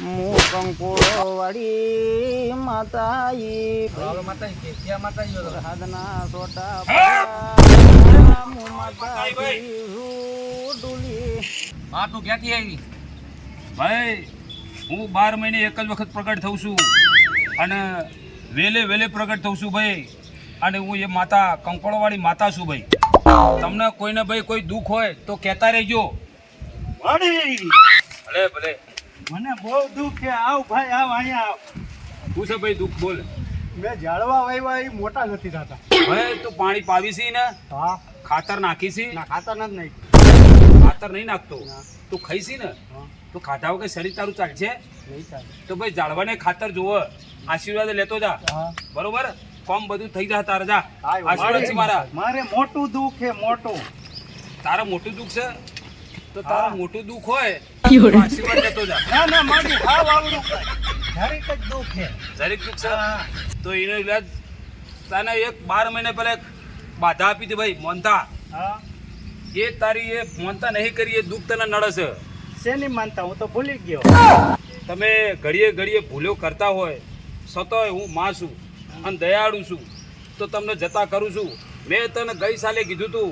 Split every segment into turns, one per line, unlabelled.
હું કંકોળો વાળી માતાઈ? હાદના સોટા હું!
તું ક્યાંથી આવી? ભાઈ હું બાર મહિને એક જ વખત પ્રગટ થઉં છું. અને વેલે વેલે પ્રગટ થઉં છું ભાઈ. અને હું એ માતા કંકોળવાળી માતા છું ભાઈ. તમને કોઈને ભાઈ કોઈ દુઃખ હોય તો કહેતા રહેજો. ભલે ભલે.
મને બહુ દુઃખ છે. આવ ભાઈ આવ અહીંયા આવ.
શું ભાઈ દુઃખ બોલ.
મેં ઝાડવા વાવ્યા એ મોટા નથી થતા.
ભાઈ તું પાણી પાવી છી ને?
હા.
ખાતર નાખી ખાતર
ના ખાતા નથી નહીં
ખાતર નહીં નાખતો. તું ખાઈ છી ને? તું ખાધા વગર શરીર તારું ચાલશે?
નહીં ચાલે.
તો ભાઈ જાળવાને ખાતર જુઓ. આશીર્વાદ લેતો જા.
હા.
બરોબર? કોમ બધું થઈ જા તારા જા. આશીર્વાદ છે મારા.
મારે મોટું દુઃખ છે મોટું.
તારે મોટું દુઃખ છે? તો તારું મોટું દુઃખ હોય તો જા.
ના ના મારું હાવ આવડું જરીક જ દુઃખ છે.
જરીક દુઃખ છે? તો એનો ઇલાજ તને એક બાર મહિને પહેલા એક બાધા આપી હતી ભાઈ મોનતા એ તારી એ મોનતા નહીં કરી એ દુઃખ તને નડે છે.
શેની માનતા હું તો ભૂલી ગયો.
તમે ઘડીએ ઘડીએ ભૂલો કરતા હોય સતોય હું માં છું અને દયાળુ છું. તો તમને જતા કરું છું. મેં તને ગઈ સાલે કીધું તું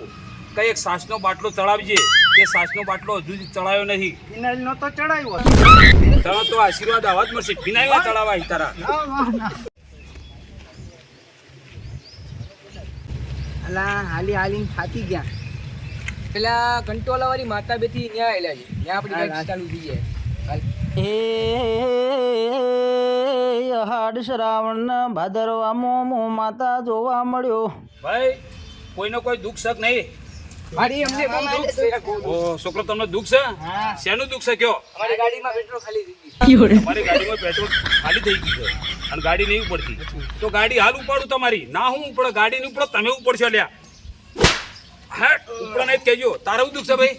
કે એક સાસનો બાટલો ચડાવજે. એ સાસનો બાટલો હજુ ચડાયો નથી.
ફિનાઇલ નો તો ચડાયો
તને તો આશીર્વાદ આવા જ મળશે. ફિનાઇલ ચડાવવા તારા.
અલા હાલી હાલી થાકી ગયા.
પેલા કંટોલા વાળી માતા બેથી ન્યા આયેલા છે. ન્યા આપણી બાઈક ચાલુ થઈ જાય.
હાડ શ્રાવણ ભાદરવા મો માતા જોવા મળ્યો.
ભાઈ કોઈનો કોઈ દુઃખ શક નહીં.
મારી અમને બહુ દુઃખ છે.
ઓ છોકરો તમને દુઃખ છે? શેનું દુઃખ છે કયો?
અમારી ગાડીમાં પેટ્રોલ ખાલી થઈ ગઈ
અમારી ગાડીમાં પેટ્રોલ ખાલી થઈ ગયું છે. અને ગાડી નહીં ઉપડતી. તો ગાડી હાલ ઉપાડું તમારી. ના હું ઉપડે ગાડી નહીં ઉપડો તમે ઉપડશો લ્યા. હા ઉપડો નહીં કહેજો. તારે શું દુઃખ છે ભાઈ?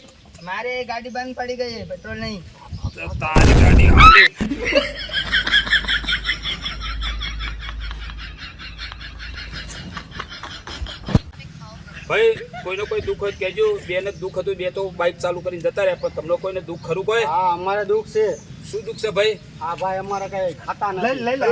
મારે ગાડી બંધ પડી ગઈ પેટ્રોલ નહીં.
તારી ગાડી હાલે. ભાઈ કોઈને કોઈ દુઃખ હોય તો બે ને દુઃખ હતું બે તો બાઇક ચાલુ કરીને જતા રહ્યા પણ તમને કોઈને દુઃખ ખરું કોઈ
હા અમારે દુઃખ છે
શું દુઃખ છે ભાઈ
હા ભાઈ અમારે કઈ ખાતા નથી લઈ લઈ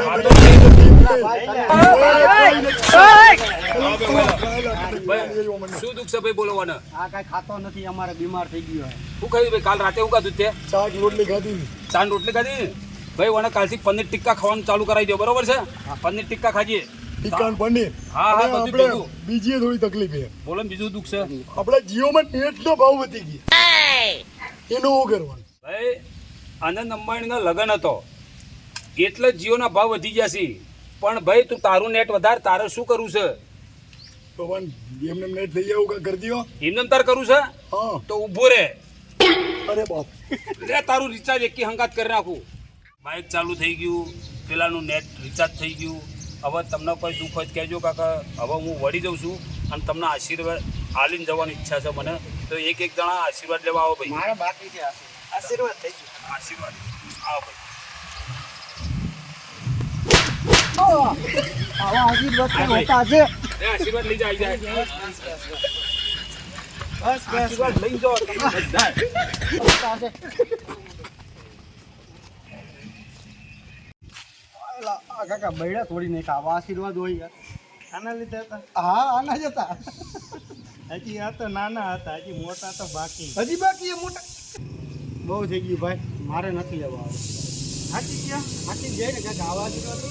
શું દુઃખ છે ભાઈ બોલો મને
આ કઈ ખાતો નથી અમારે બીમાર થઈ ગયો છે
શું ખાધું ભાઈ કાલ રાતે શું ખાધું છે
શાક રોટલી ખાધી
ચાંદ રોટલી ખાધી ભાઈ મને કાલથી પનીર ટિક્કા ખાવાનું ચાલુ કરાવી દો બરોબર છે પનીર ટિક્કા ખાજીએ
ટીકાણ પનીર
હા હા
આપણે બીજી થોડી તકલીફ છે.
બોલો ને બીજું દુઃખ છે?
આપણા જીઓમાં નેટનો ભાવ વધી ગયો. એનું શું કરવાનું?
ભાઈ આનંદ અંબાણીનો લગ્ન હતો. એટલે જીઓ જીઓના ભાવ વધી ગયા છે. પણ ભાઈ તું તારું નેટ વધાર તારે શું કરવું છે?
તો પણ એમને નેટ થઈ જાવ કાંઈ કરી દો
એમને તાર કરવું છે?
હા.
તો ઊભો રે.
અરે બાપ.
લે તારું રિચાર્જ એકી હંગાત કરી નાખું. બાઇક ચાલુ થઈ ગયું. પેલાનું નેટ રિચાર્જ થઈ ગયું. હવે તમને કોઈ દુઃખ હોય કહેજો કાકા હવે હું વળી જાઉં છું અને તમને આશીર્વાદ આલીને જવાની ઈચ્છા છે મને. તો એક એક જણા આશીર્વાદ લેવા આવો ભાઈ.
મારા બાકી છે આશીર્વાદ. થઈ ગયો.
આશીર્વાદ. આવો ભાઈ.
આવા આશીર્વાદ
લઈ જાય જાય.
બસ બસ
લઈ જાઓ.
કાકા બૈડા થોડી નહીં ખાવા આશીર્વાદ હોય યાર. આના લીધે હતા? હા આના જ હતા. હજી આ તો નાના હતા હજી મોટા તો બાકી. હજી બાકી એ મોટા. બહુ થઈ ગયું ભાઈ. મારે નથી લેવા આવે હાચી ગયા? હાચી જાય ને કાકા આવા આશીર્વાદ.